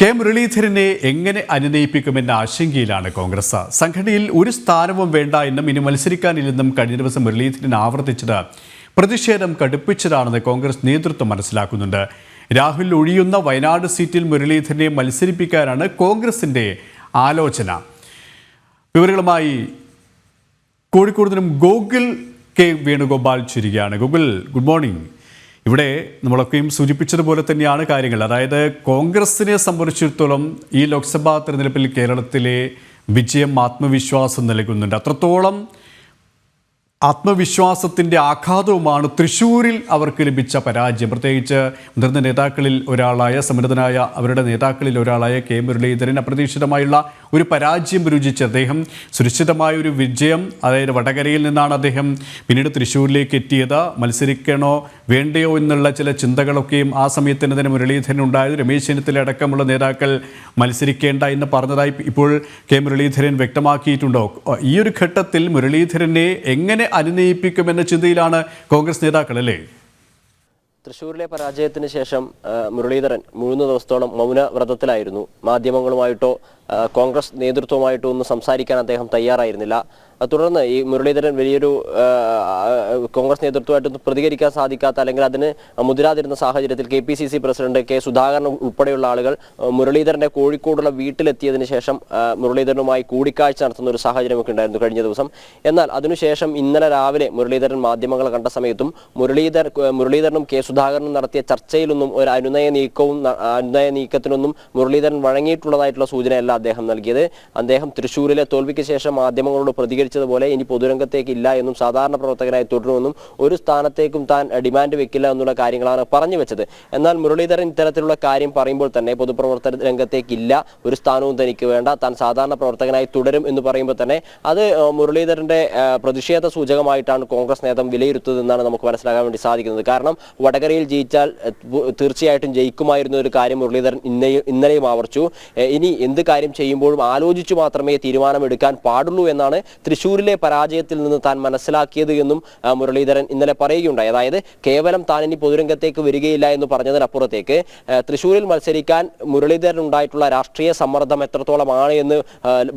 K മുരളീധരനെ എങ്ങനെ അനുനയിപ്പിക്കുമെന്ന ആശങ്കയിലാണ് കോൺഗ്രസ്. സംഘടനയിൽ ഒരു സ്ഥാനവും വേണ്ട എന്നും ഇനി മത്സരിക്കാനില്ലെന്നും കഴിഞ്ഞ ദിവസം മുരളീധരൻ ആവർത്തിച്ചത് പ്രതിഷേധം കടുപ്പിച്ചതാണെന്ന് കോൺഗ്രസ് നേതൃത്വം മനസ്സിലാക്കുന്നുണ്ട്. രാഹുൽ ഒഴിയുന്ന വയനാട് സീറ്റിൽ മുരളീധരനെ മത്സരിപ്പിക്കാനാണ് കോൺഗ്രസിന്റെ ആലോചന. വിവരങ്ങളുമായി കോഴിക്കോട് ഗോകുൽ കെ വേണുഗോപാൽ ചുരുകയാണ് ഗൂഗിൾ ഗുഡ് മോർണിംഗ്. ഇവിടെ നമ്മളൊക്കെയും സൂചിപ്പിച്ചതുപോലെ തന്നെയാണ് കാര്യങ്ങൾ. അതായത് കോൺഗ്രസിനെ സംബന്ധിച്ചിടത്തോളം ഈ ലോക്സഭാ തെരഞ്ഞെടുപ്പിൽ കേരളത്തിലെ വിജയം ആത്മവിശ്വാസം നൽകുന്നുണ്ട്. അത്രത്തോളം ആത്മവിശ്വാസത്തിന്റെ ആഘാതവുമാണ് തൃശ്ശൂരിൽ അവർക്ക് ലഭിച്ച പരാജയം. പ്രത്യേകിച്ച് മുതിർന്ന നേതാക്കളിൽ ഒരാളായ സമൃദ്ധനായ അവരുടെ നേതാക്കളിൽ ഒരാളായ കെ. മുരളീധരൻ അപ്രതീക്ഷിതമായുള്ള ഒരു പരാജയം രുചിച്ച് അദ്ദേഹം സുരക്ഷിതമായ ഒരു വിജയം അതായത് വടകരയിൽ നിന്നാണ് അദ്ദേഹം പിന്നീട് തൃശ്ശൂരിലേക്ക് എത്തിയത്. മത്സരിക്കണോ വേണ്ടയോ എന്നുള്ള ചില ചിന്തകളൊക്കെയും ആ സമയത്തിന് തന്നെ മുരളീധരൻ ഉണ്ടായത്. രമേശ് ചെന്നിത്തല അടക്കമുള്ള നേതാക്കൾ മത്സരിക്കേണ്ട എന്ന് പറഞ്ഞതായി ഇപ്പോൾ കെ. മുരളീധരൻ വ്യക്തമാക്കിയിട്ടുണ്ടോ? ഈ ഒരു ഘട്ടത്തിൽ മുരളീധരനെ എങ്ങനെ അനുനയിപ്പിക്കുമെന്ന ചിന്തയിലാണ് കോൺഗ്രസ് നേതാക്കൾ അല്ലേ? തൃശൂരിലെ പരാജയത്തിന് ശേഷം മുരളീധരൻ മൂന്ന് ദിവസത്തോളം മൗന വ്രതത്തിലായിരുന്നു മാധ്യമങ്ങളുമായിട്ടോ കോൺഗ്രസ് നേതൃത്വമായിട്ടോ ഒന്നും സംസാരിക്കാൻ അദ്ദേഹം തയ്യാറായിരുന്നില്ല. തുടർന്ന് ഈ മുരളീധരൻ വലിയൊരു കോൺഗ്രസ് നേതൃത്വമായിട്ടൊന്നും പ്രതികരിക്കാൻ സാധിക്കാത്ത അല്ലെങ്കിൽ അതിന് മുതിരാതിരുന്ന സാഹചര്യത്തിൽ K P C C president K Sudhakaran ഉൾപ്പെടെയുള്ള ആളുകൾ മുരളീധരന്റെ കോഴിക്കോടുള്ള വീട്ടിലെത്തിയതിനു ശേഷം മുരളീധരനുമായി കൂടിക്കാഴ്ച നടത്തുന്ന ഒരു സാഹചര്യമൊക്കെ ഉണ്ടായിരുന്നു കഴിഞ്ഞ ദിവസം. എന്നാൽ അതിനുശേഷം ഇന്നലെ രാവിലെ മുരളീധരൻ മാധ്യമങ്ങളെ കണ്ട സമയത്തും മുരളീധർ മുരളീധരനും കെ സുധാകരനും നടത്തിയ ചർച്ചയിലൊന്നും ഒരു അനുനയ നീക്കവും അനുനയ നീക്കത്തിനൊന്നും മുരളീധരൻ വഴങ്ങിയിട്ടുള്ളതായിട്ടുള്ള സൂചനയല്ല അദ്ദേഹം നൽകിയത്. അദ്ദേഹം തൃശൂരിലെ തോൽവിക്ക് ശേഷം മാധ്യമങ്ങളോട് പ്രതികരിച്ചതുപോലെ ഇനി പൊതുരംഗത്തേക്ക് ഇല്ല എന്നും സാധാരണ പ്രവർത്തകനായി തുടരുമെന്നും ഒരു സ്ഥാനത്തേക്കും താൻ ഡിമാൻഡ് വെക്കില്ല എന്നുള്ള കാര്യങ്ങളാണ് പറഞ്ഞു വെച്ചത്. എന്നാൽ മുരളീധരൻ ഇത്തരത്തിലുള്ള കാര്യം പറയുമ്പോൾ തന്നെ പൊതുപ്രവർത്തന രംഗത്തേക്കില്ല ഒരു സ്ഥാനവും തനിക്ക് വേണ്ട താൻ സാധാരണ പ്രവർത്തകനായി തുടരും എന്ന് പറയുമ്പോൾ തന്നെ അത് മുരളീധരന്റെ പ്രതിഷേധ സൂചകമായിട്ടാണ് കോൺഗ്രസ് നേതാവ് വിലയിരുത്തുന്നതെന്നാണ് നമുക്ക് മനസ്സിലാക്കാൻ വേണ്ടി സാധിക്കുന്നത്. കാരണം വടകരയിൽ ജയിച്ചാൽ തീർച്ചയായിട്ടും ജയിക്കുമായിരുന്ന ഒരു കാര്യം മുരളീധരൻ ഇന്നലെയും ആവർച്ചു ഇനി എന്ത് കാര്യം ചെയ്യുമ്പോഴും ആലോചിച്ചു മാത്രമേ തീരുമാനമെടുക്കാൻ പാടുള്ളൂ എന്നാണ് തൃശ്ശൂരിലെ പരാജയത്തിൽ നിന്ന് താൻ മനസ്സിലാക്കിയത് എന്നും മുരളീധരൻ ഇന്നലെ പറയുകയുണ്ടായി. അതായത് കേവലം താൻ ഇനി പൊതുരംഗത്തേക്ക് വരികയില്ല എന്ന് പറഞ്ഞതിനപ്പുറത്തേക്ക് തൃശൂരിൽ മത്സരിക്കാൻ മുരളീധരൻ ഉണ്ടായിട്ടുള്ള രാഷ്ട്രീയ സമ്മർദ്ദം എത്രത്തോളമാണ് എന്ന്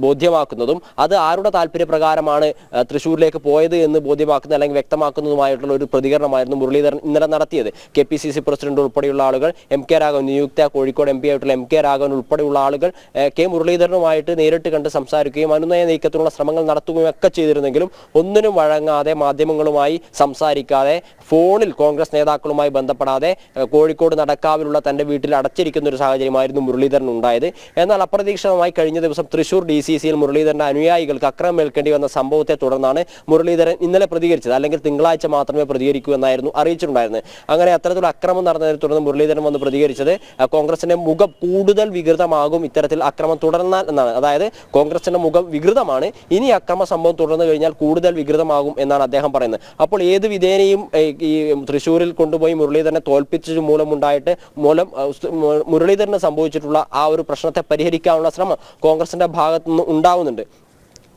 ബോധ്യമാക്കുന്നതും അത് ആരുടെ താല്പര്യപ്രകാരമാണ് തൃശൂരിലേക്ക് പോയത് എന്ന് ബോധ്യമാക്കുന്ന അല്ലെങ്കിൽ വ്യക്തമാക്കുന്നതുമായിട്ടുള്ള ഒരു പ്രതികരണമായിരുന്നു മുരളീധരൻ ഇന്നലെ നടത്തിയത്. K P C C president ഉൾപ്പെടെയുള്ള ആളുകൾ എം കെ രാഘവൻ നിയുക്ത കോഴിക്കോട് എം പി ആയിട്ടുള്ള എം കെ രാഘവൻ ഉൾപ്പെടെയുള്ള ആളുകൾ കെ മുരളീധരനുമായിട്ട് നേരിട്ട് കണ്ട് സംസാരിക്കുകയും അനുനയ നീക്കത്തിനുള്ള ശ്രമങ്ങൾ നടത്തുകയും ഒക്കെ ചെയ്തിരുന്നെങ്കിലും ഒന്നിനും വഴങ്ങാതെ മാധ്യമങ്ങളുമായി സംസാരിക്കാതെ ഫോണിൽ കോൺഗ്രസ് നേതാക്കളുമായി ബന്ധപ്പെടാതെ കോഴിക്കോട് നടക്കാവിലുള്ള തന്റെ വീട്ടിൽ അടച്ചിരിക്കുന്ന ഒരു സാഹചര്യമായിരുന്നു മുരളീധരൻ ഉണ്ടായത്. എന്നാൽ അപ്രതീക്ഷിതമായി കഴിഞ്ഞ ദിവസം തൃശൂർ ഡി സി സിയിൽ മുരളീധരന്റെ അനുയായികൾക്ക് അക്രമം ഏൽക്കേണ്ടി വന്ന സംഭവത്തെ തുടർന്നാണ് മുരളീധരൻ ഇന്നലെ പ്രതികരിച്ചത്. അല്ലെങ്കിൽ തിങ്കളാഴ്ച മാത്രമേ പ്രതികരിക്കൂ എന്നായിരുന്നു അറിയിച്ചിട്ടുണ്ടായിരുന്നത്. അങ്ങനെ അത്തരത്തിലുള്ള അക്രമം നടന്നതിനെ തുടർന്ന് മുരളീധരൻ വന്ന് പ്രതികരിച്ചത് കോൺഗ്രസിന്റെ മുഖം കൂടുതൽ വികൃതമാകും ഇത്തരത്തിൽ അക്രമം തുടർന്നാൽ എന്നാണ്. അതായത് കോൺഗ്രസിന്റെ മുഖം വികൃതമാണ് ഇനി അക്രമ സംഭവം തുടർന്നു കഴിഞ്ഞാൽ കൂടുതൽ വികൃതമാകും എന്നാണ് അദ്ദേഹം പറയുന്നത്. അപ്പോൾ ഏത് വിധേനയും ഈ തൃശ്ശൂരിൽ കൊണ്ടുപോയി മുരളീധരനെ തോൽപ്പിച്ചത് മൂലമുണ്ടായിട്ട് മൂലം മുരളീധരന് സംഭവിച്ചിട്ടുള്ള ആ ഒരു പ്രശ്നത്തെ പരിഹരിക്കാനുള്ള ശ്രമം കോൺഗ്രസിന്റെ ഭാഗത്തുനിന്ന് ഉണ്ടാവുന്നുണ്ട്.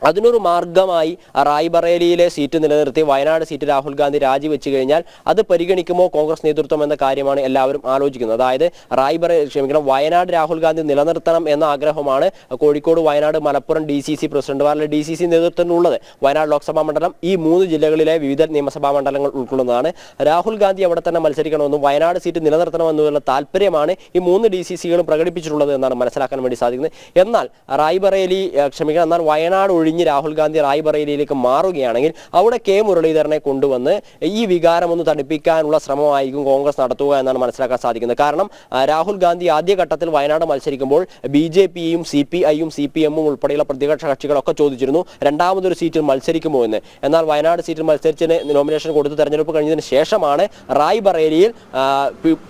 അതിനൊരു മാർഗമായി റായ്ബറേലിയിലെ സീറ്റ് നിലനിർത്തി വയനാട് സീറ്റ് രാഹുൽ ഗാന്ധി രാജിവെച്ചു കഴിഞ്ഞാൽ അത് പരിഗണിക്കുമോ കോൺഗ്രസ് നേതൃത്വം എന്ന കാര്യമാണ് എല്ലാവരും ആലോചിക്കുന്നത്. അതായത് റായ്ബറേ ക്ഷമിക്കണം വയനാട് രാഹുൽ ഗാന്ധി നിലനിർത്തണം എന്ന ആഗ്രഹമാണ് Kozhikode Wayanad Malappuram D C C പ്രസിഡന്റുമാരുടെ D C C നേതൃത്വത്തിനുള്ളത്. വയനാട് ലോക്സഭാ മണ്ഡലം ഈ മൂന്ന് ജില്ലകളിലെ വിവിധ നിയമസഭാ മണ്ഡലങ്ങൾ ഉൾക്കൊള്ളുന്നതാണ്. രാഹുൽ ഗാന്ധി അവിടെ തന്നെ മത്സരിക്കണമെന്നും വയനാട് സീറ്റ് നിലനിർത്തണമെന്നുള്ള താല്പര്യമാണ് ഈ മൂന്ന് ഡി സി സികളും പ്രകടിപ്പിച്ചിട്ടുള്ളത് എന്നാണ് മനസ്സിലാക്കാൻ വേണ്ടി സാധിക്കുന്നത്. എന്നാൽ റായ്ബറേലി ക്ഷമിക്കണം എന്നാൽ വയനാട് ഒഴിഞ്ഞ് രാഹുൽ ഗാന്ധി റായ്ബറേലിയിലേക്ക് മാറുകയാണെങ്കിൽ അവിടെ കെ മുരളീധരനെ കൊണ്ടുവന്ന് ഈ വികാരം ഒന്ന് തണുപ്പിക്കാനുള്ള ശ്രമമായിരിക്കും കോൺഗ്രസ് നടത്തുക എന്നാണ് മനസ്സിലാക്കാൻ സാധിക്കുന്നത്. കാരണം രാഹുൽ ഗാന്ധി ആദ്യഘട്ടത്തിൽ വയനാട് മത്സരിക്കുമ്പോൾ ബി ജെ പിയും സി പി ഐയും സി പി എമ്മും ഉൾപ്പെടെയുള്ള പ്രതിപക്ഷ കക്ഷികളൊക്കെ ചോദിച്ചിരുന്നു രണ്ടാമതൊരു സീറ്റിൽ മത്സരിക്കുമോ എന്ന്. എന്നാൽ വയനാട് സീറ്റിൽ മത്സരിച്ചതിന് നോമിനേഷൻ കൊടുത്ത് തെരഞ്ഞെടുപ്പ് കഴിഞ്ഞതിന് ശേഷമാണ് റായ്ബറേലിയിൽ ബറേലിയിൽ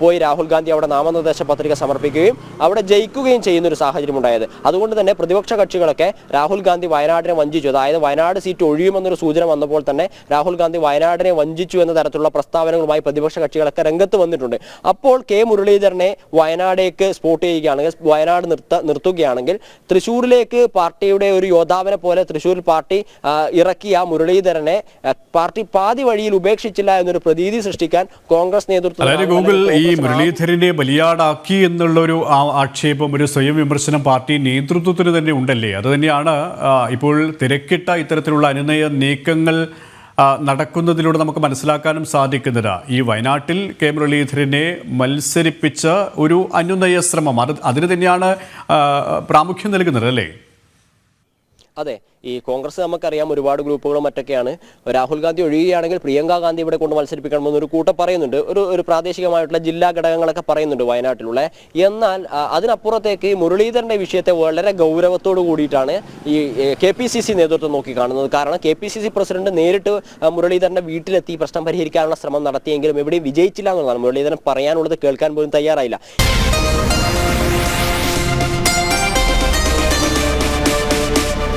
പോയി രാഹുൽ ഗാന്ധി അവിടെ നാമനിർദ്ദേശ പത്രിക സമർപ്പിക്കുകയും അവിടെ ജയിക്കുകയും ചെയ്യുന്ന ഒരു സാഹചര്യം ഉണ്ടായത് അതുകൊണ്ട് തന്നെ പ്രതിപക്ഷ കക്ഷികളൊക്കെ രാഹുൽ ഗാന്ധി വയനാട്ടിൽ വയനാടിനെ വഞ്ചിച്ചു. അതായത് വയനാട് സീറ്റ് ഒഴിയുമെന്നൊരു സൂചന വന്നപ്പോൾ തന്നെ രാഹുൽ ഗാന്ധി വയനാടിനെ വഞ്ചിച്ചു എന്ന തരത്തിലുള്ള പ്രസ്താവനകളുമായി പ്രതിപക്ഷ കക്ഷികളൊക്കെ രംഗത്ത് വന്നിട്ടുണ്ട്. അപ്പോൾ കെ മുരളീധരനെ വയനാടേക്ക് സ്പോട്ട് ചെയ്യുകയാണെങ്കിൽ വയനാട് നിർത്ത നിർത്തുകയാണെങ്കിൽ തൃശ്ശൂരിലേക്ക് പാർട്ടിയുടെ ഒരു യോദ്ധാവിനെ പോലെ തൃശ്ശൂരിൽ പാർട്ടി ഇറക്കിയ മുരളീധരനെ പാർട്ടി പാതി വഴിയിൽ ഉപേക്ഷിച്ചില്ല എന്നൊരു പ്രതീതി സൃഷ്ടിക്കാൻ കോൺഗ്രസ് നേതൃത്വം ഗൂഗിൾ ഈ മുരളീധരനെ ബലിയാടാക്കി എന്നുള്ള ഒരു ആക്ഷേപം ഒരു സ്വയം വിമർശനം പാർട്ടി നേതൃത്വത്തിന് തന്നെ ഉണ്ടല്ലേ? അത് തന്നെയാണ് ആ, തിരക്കിട്ട ഇത്തരത്തിലുള്ള അനുനയ നീക്കങ്ങൾ നടക്കുന്നതിലൂടെ നമുക്ക് മനസ്സിലാക്കാനും സാധിക്കുന്നത്. ഈ വയനാട്ടിൽ കെ. മുരളീധരനെ മത്സരിപ്പിച്ച ഒരു അനുനയ ശ്രമം. അത് അതിന് തന്നെയാണ് പ്രാമുഖ്യം നൽകുന്നത് അല്ലേ? അതെ ഈ കോൺഗ്രസ് നമുക്കറിയാം ഒരുപാട് ഗ്രൂപ്പുകളും മറ്റൊക്കെയാണ്. രാഹുൽ ഗാന്ധി ഒഴിയുകയാണെങ്കിൽ പ്രിയങ്ക ഗാന്ധി ഇവിടെ കൊണ്ട് മത്സരിപ്പിക്കണമെന്ന് ഒരു കൂട്ടം പറയുന്നുണ്ട്. ഒരു ഒരു പ്രാദേശികമായിട്ടുള്ള ജില്ലാ ഘടകങ്ങളൊക്കെ പറയുന്നുണ്ട് വയനാട്ടിലുള്ള. എന്നാൽ അതിനപ്പുറത്തേക്ക് മുരളീധരന്റെ വിഷയത്തെ വളരെ ഗൗരവത്തോട് കൂടിയിട്ടാണ് ഈ കെ പി സി സി നേതൃത്വം നോക്കി കാണുന്നത്. കാരണം K P C C president നേരിട്ട് മുരളീധരന്റെ വീട്ടിലെത്തി പ്രശ്നം പരിഹരിക്കാനുള്ള ശ്രമം നടത്തിയെങ്കിലും എവിടെയും വിജയിച്ചില്ല എന്നുള്ളതാണ് മുരളീധരൻ പറയാനുള്ളത് കേൾക്കാൻ പോലും തയ്യാറായില്ല.